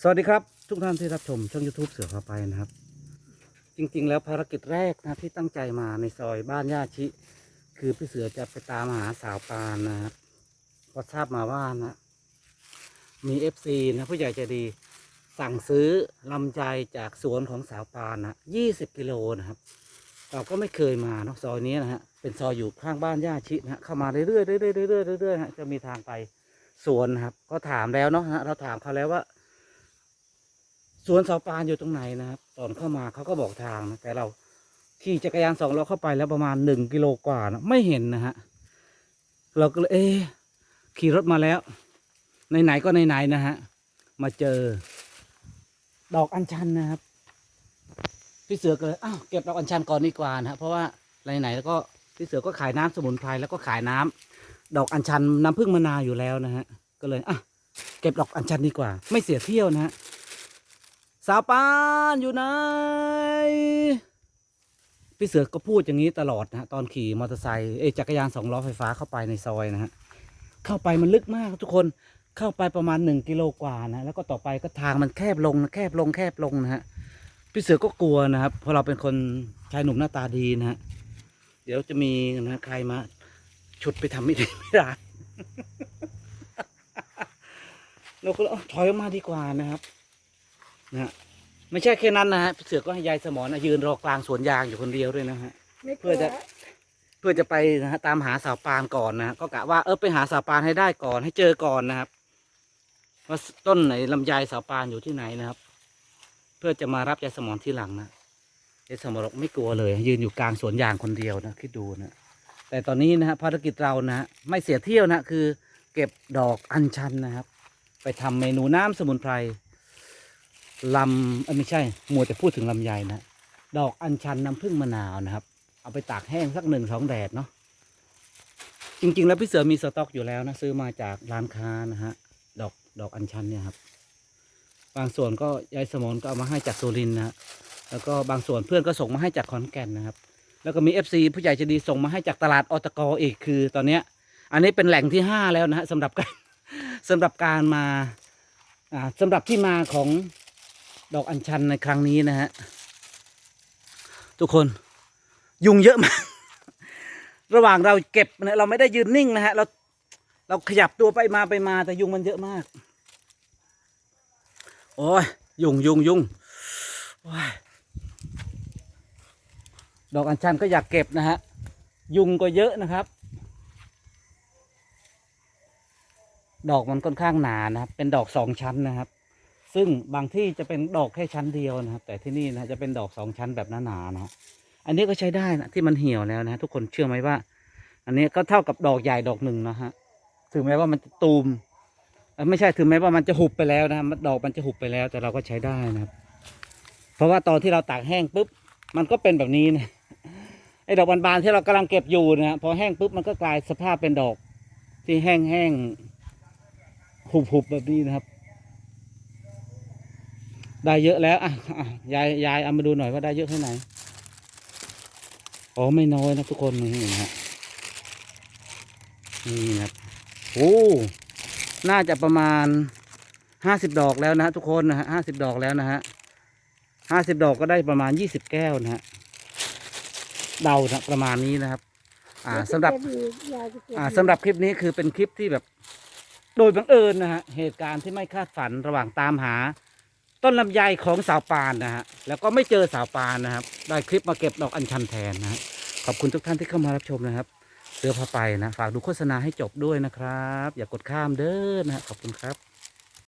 สวัสดีครับ ทุกท่านที่รับชมช่อง YouTube เสือพาไปนะครับ จริงๆ แล้วภารกิจแรกนะที่ตั้งใจมาในซอยบ้านย่าชิ คือพี่เสือจะไปตามหาสาวปานนะครับพอทราบมาว่านะ มีเอฟซีนะผู้ใหญ่ใจดี สั่งซื้อลำไยจากสวนของสาวปานนะยี่สิบกิโลนะครับ เราก็ไม่เคยมาเนาะซอยนี้นะฮะเป็นซอยอยู่ข้างบ้านย่าชินะฮะเข้ามาเรื่อยๆเรื่อยๆเรื่อยๆเรื่อยๆฮะจะมีทางไป สวนครับ ก็ถามแล้วเนาะเราถามเขาแล้วว่าสวนเสาปานอยู่ตรงไหนนะครับ ตอนเข้ามาเขาก็บอกทางนะแต่เราขี่จักรยานสองล้อเข้าไปแล้วประมาณหนึ่งกิโลกว่านะไม่เห็นนะฮะเราก็เลยเอ๊ขี่รถมาแล้วไหนๆก็ไหนๆนะฮะมาเจอ ดอกอัญชันนะครับพี่เสือก็เลยอ้าวเก็บดอกอัญชันก่อนดีกว่านะฮะเพราะว่าไหนๆแล้วก็พี่เสือก็ขายน้ำสมุนไพรแล้วก็ขายน้ำ ดอกอัญชันน้ำผึ้งมะนาวอยู่แล้วนะฮะ ก็เลยอะเก็บดอกอัญชันดีกว่า ไม่เสียเที่ยวนะฮะสาวปานอยู่ไหนพี่เสือก็พูดอย่างนี้ตลอดนะฮะตอนขี่มอเตอร์ไซค์เอยจักรยานสองล้อไฟฟ้าเข้าไปในซอยนะฮะเข้าไปมันลึกมากทุกคนเข้าไปประมาณหนึ่งกิโลกว่านะแล้วก็ต่อไปก็ทางมันแคบลงนะแคบลงแคบลงนะฮะพี่เสือก็กลัวนะครับเพราะเราเป็นคนชายหนุ่มหน้าตาดีนะฮะเดี๋ยวจะมีนะใครมา ฉุดไปทำไม่ดีไม่ได้เราก็เลยเอาถอยออกมาดีกว่านะครับนะฮะไม่ใช่แค่นั้นนะฮะพี่เสือก็ให้ยายสมอนะยืนรอกลางสวนยางอยู่คนเดียวด้วยนะฮะไม่กเพื่ลัอวจะเพื่อจะไปนะฮะตามหาสาวปานก่อนนะฮะก็กะว่าเออไปหาสาวปานให้ได้ก่อนให้เจอก่อนนะครับว่าต้นไหนลำไยสาวปานอยู่ที่ไหนนะครับ เพื่อจะมารับยายสมอนที่หลังนะยายสมอนบอกไม่กลัวเลย ยืนอยู่กลางสวนยางคนเดียวนะคิดดูนะ แต่ตอนนี้นะฮะภารกิจเรานะฮะไม่เสียเที่ยวนะคือ เก็บดอกอัญชันนะครับ ไปทำเมนูน้ำสมุนไพรลำเอ้ยไม่ใช่มัวแต่พูดถึงลำไยนะดอกอัญชันน้ำผึ้งมะนาวนะครับ เอาไปตากแห้งสักหนึ่งสองแดดเนาะจริง ๆ แล้วพี่เสือมีสต็อกอยู่แล้วนะซื้อมาจากร้านค้านะฮะดอกดอกอัญชันเนี่ยครับ บางส่วนก็ยายสมนก็เอามาให้จากสุรินทร์นะฮะแล้วก็บางส่วนเพื่อนก็ส่งมาให้จากขอนแก่นนะครับ แล้วก็มีเอฟซีผู้ใหญ่ใจดีส่งมาให้จากตลาดอตกอีกคือตอนเนี้ยอันนี้เป็นแหล่งที่ห้าแล้วนะฮะสำหรับการสำหรับการมาอ่าสำหรับที่มาของดอกอัญชันในครั้งนี้นะฮะทุกคนยุงเยอะมาก ระหว่างเราเก็บเนี่ยเราไม่ได้ยืนนิ่งนะฮะเราเราขยับตัวไปมาไปมาแต่ยุงมันเยอะมาก โอ้ยยุงยุงยุงโอ้ย ดอกอัญชันก็อยากเก็บนะฮะ ยุงก็เยอะนะครับ ดอกมันค่อนข้างหนานะครับ เป็นดอกสองชั้นนะครับ ซึ่งบางที่จะเป็นดอกแค่ชั้นเดียวนะครับ แต่ที่นี่นะจะเป็นดอกสองชั้นแบบหนาๆนะฮะอันนี้ก็ใช้ได้นะที่มันเหี่ยวแล้วนะทุกคนเชื่อไหมว่า อันนี้ก็เท่ากับดอกใหญ่ดอกหนึ่งนะฮะ ถึงแม้ว่ามันจะตูมไม่ใช่ถึงแม้ว่ามันจะหุบไปแล้วนะดอกมันจะหุบไปแล้วแต่เราก็ใช้ได้นะครับ เพราะว่าตอนที่เราตากแห้งปุ๊บมันก็เป็นแบบนี้นะ อ้ดอกบานๆที่เรากำลังเก็บอยู่นะฮะพอแห้งปุ๊บมันก็กลายสภาพเป็นดอก ที่แห้งๆหุบๆแบบนี้นะครับ ได้เยอะแล้วอะยายยายเอามาดูหน่อยว่าได้เยอะแค่ไหนอ๋อไม่น้อยนะทุกคนนี่นะฮะนี่นะครับโอ้น่าจะประมาณห้าสิบดอกแล้วนะฮะทุกคนนะฮะห้าสิบดอกแล้วนะฮะห้าสิบดอกก็ได้ประมาณยี่สิบแก้วนะฮะ เดานะประมาณนี้นะครับ อ่าสำหรับยายจะเก็บอ่าสำหรับคลิปนี้คือเป็นคลิปที่แบบ โดยบังเอิญนะฮะเหตุการณ์ที่ไม่คาดฝันระหว่างตามหา ต้นลำไยของสาวปานนะฮะแล้วก็ไม่เจอสาวปานนะครับ ได้คลิปมาเก็บดอกอัญชันแทนนะฮะขอบคุณทุกท่านที่เข้ามารับชมนะครับเสือพาไปนะ ฝากดูโฆษณาให้จบด้วยนะครับ อย่ากดข้ามเด้อนะฮะขอบคุณครับ